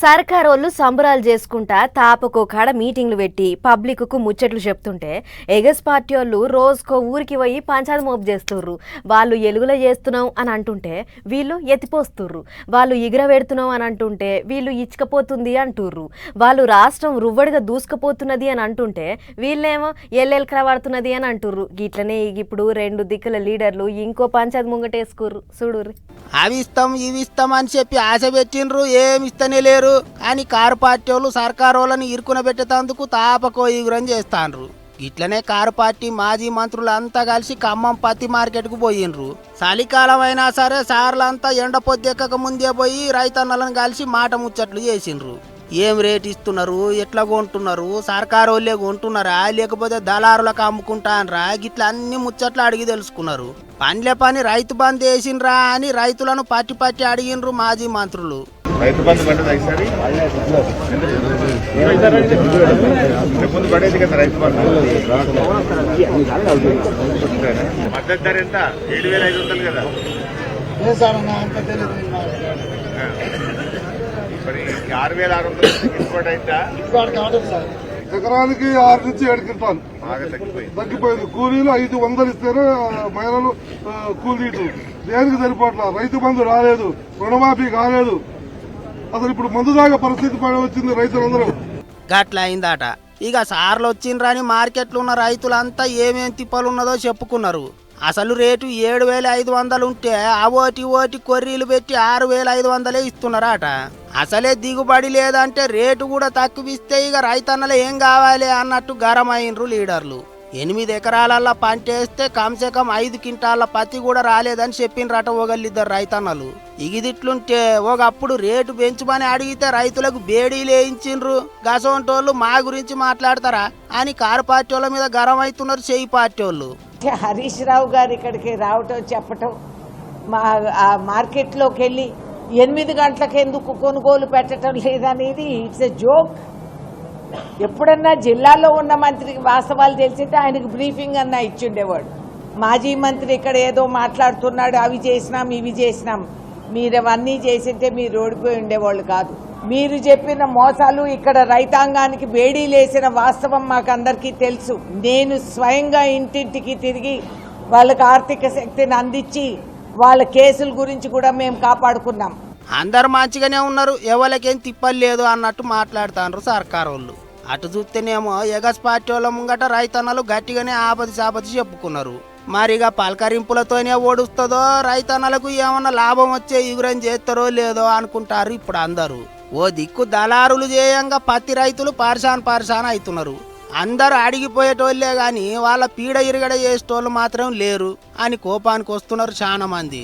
సర్కారోళ్ళు సంబరాలు చేసుకుంటా తాపకో కాడ మీటింగ్లు పెట్టి పబ్లిక్కు ముచ్చట్లు చెప్తుంటే ఎగస్ పార్టీ వాళ్ళు రోజుకో ఊరికి పోయి పంచాయతీ మోపు చేస్తుర్రు. వాళ్ళు ఎలుగుల చేస్తున్నాం అని అంటుంటే వీళ్ళు ఎత్తిపోస్తుర్రు. వాళ్ళు ఎగిర పెడుతున్నాం అని అంటుంటే వీళ్ళు ఇచ్చకపోతుంది అంటుర్రు. వాళ్ళు రాష్ట్రం రువ్వడిగా దూసుకుపోతున్నది అని అంటుంటే వీళ్ళేమో ఎల్లెలకర పడుతున్నది అని అంటుర్రు. గిట్లనే ఇప్పుడు రెండు దిక్కుల లీడర్లు ఇంకో పంచాయతీ ముంగటేసుకుర్రు. చూడుర్రి. అవి ఇస్తాం ఇవి ఇస్తాం అని చెప్పి ఆశ పెట్టిండ్రు. ఏమి ఇస్తనే లేరు. కానీ కారు పార్టీ వాళ్ళు సర్కారు వాళ్ళని ఇరుకున పెట్టేటందుకు తాపకో ఈగురం చేస్తాండ్రు. ఇట్లనే కారు పార్టీ మాజీ మంత్రులు అంతా కలిసి ఖమ్మం పత్తి మార్కెట్కు పోయిండ్రు. చలికాలం అయినా సరే సార్లంతా ఎండ పొద్దెక్కక ముందే పోయి రైతన్నలను కలిసి మాట ముచ్చట్లు చేసిండ్రు. ఏం రేట్ ఇస్తున్నారు? ఎట్లా కొంటున్నారు? సర్కారు వాళ్ళే కొంటున్నారా? లేకపోతే దళారులకు అమ్ముకుంటానరా గిట్లా అన్ని ముచ్చట్లు అడిగి తెలుసుకున్నారు. పనిలే పని రైతు బంద్ వేసిండ్రా అని రైతులను పట్టి పట్టి అడిగిండ్రు మాజీ మంత్రులు. రైతు బంధు పడ్డది ఇంతకు ముందు పడేది కదా రైతు బంధు మద్దతు ధర ఎంత? ఏడు వేల ఐదు వందలు కదా. మరి ఆరు వేల ఆరు వందలు గిట్టుబాటు అయిందా? ఎకరానికి ఆరు నుంచి ఏడు క్వింటాలు. తగ్గిపోయింది. కూలీలు ఐదు వందలు ఇస్తేనే మహిళలు కూలీలు దేనికి సరిపోట్ల రైతు బంధు రాలేదు. రుణమాఫీ కాలేదు. అసలు ఇప్పుడు మందు దాకా పరిస్థితి వచ్చింది రైతులందరూ. గట్ల అయిందట. ఇక సార్లు వచ్చిండ్రని మార్కెట్లో ఉన్న రైతులంతా ఏమేం తిప్పలు ఉన్నదో చెప్పుకున్నారు. అసలు రేటు ఏడు వేల ఐదు వందలు ఉంటే ఆ ఓటి ఓటి కొర్రీలు పెట్టి ఆరు వేల ఐదు వందలే ఇస్తున్నారట. అసలే దిగుబడి లేదంటే రేటు కూడా తక్కువిస్తే ఇక రైతన్నలు ఏం కావాలి అన్నట్టు గరం లీడర్లు. ఎనిమిది ఎకరాలల్లో పంటేస్తే కమ్సే కమ్ ఐదు క్వింటాల పత్తి కూడా రాలేదని చెప్పిండ్రట ఒకళ్ళిద్దరు రైతన్నలు. ఇగిదిట్లుంటే ఒకప్పుడు రేటు పెంచుమని అడిగితే రైతులకు బేడీలు వేయించిండ్రు గసవంటోళ్ళు మా గురించి మాట్లాడతారా? అని కారు పార్టీ వాళ్ళ మీద గరం అవుతున్నారు చేయి పార్టీ వాళ్ళు హరీష్ రావు గారు ఇక్కడికి రావటం చెప్పటం మా మార్కెట్లోకి వెళ్ళి ఎనిమిది గంటలకు ఎందుకు కొనుగోలు పెట్టడం లేదనేది ఇట్స్ ఎ జోక్. ఎప్పుడన్నా జిల్లాలో ఉన్న మంత్రికి వాస్తవాలు తెలిసింటే ఆయనకు బ్రీఫింగ్ అన్నా ఇచ్చిండేవాడు. మాజీ మంత్రి ఇక్కడ ఏదో మాట్లాడుతున్నాడు అవి చేసినాం ఇవి చేసినాం. మీరు అవన్నీ చేసింటే మీరు ఓడిపోయి ఉండేవాళ్ళు కాదు. మీరు చెప్పిన మోసాలు ఇక్కడ రైతాంగానికి వేడీలేసిన వాస్తవం మాకందరికీ తెలుసు. నేను స్వయంగా ఇంటింటికి తిరిగి వాళ్ళకి ఆర్థిక శక్తిని అందించి వాళ్ళ కేసుల గురించి కూడా మేము కాపాడుకున్నాం. అందరు మంచిగానే ఉన్నారు ఎవరికేం తిప్పలు లేదు అన్నట్టు మాట్లాడుతున్నారు సర్కారు వాళ్ళు అటు చూస్తేనేమో ఎగస్ పార్టీ వాళ్ళ ముంగట రైతన్నలు గట్టిగానే ఆపది సాపతి చెప్పుకున్నారు. మరిగా పలకరింపులతోనే ఓడుస్తుందో రైతన్నలకు ఏమన్నా లాభం వచ్చే ఎగురం చేస్తారో లేదో అనుకుంటారు ఇప్పుడు అందరూ. ఓ దిక్కు దళారులు చేయంగా పత్తి రైతులు పార్షాన్ పార్షాన్ అవుతున్నారు. అందరూ అడిగిపోయేటోళ్ళే కానీ వాళ్ళ పీడ ఇరగడ చేసేటోళ్ళు మాత్రం లేరు అని కోపానికి వస్తున్నారు చాలా మంది.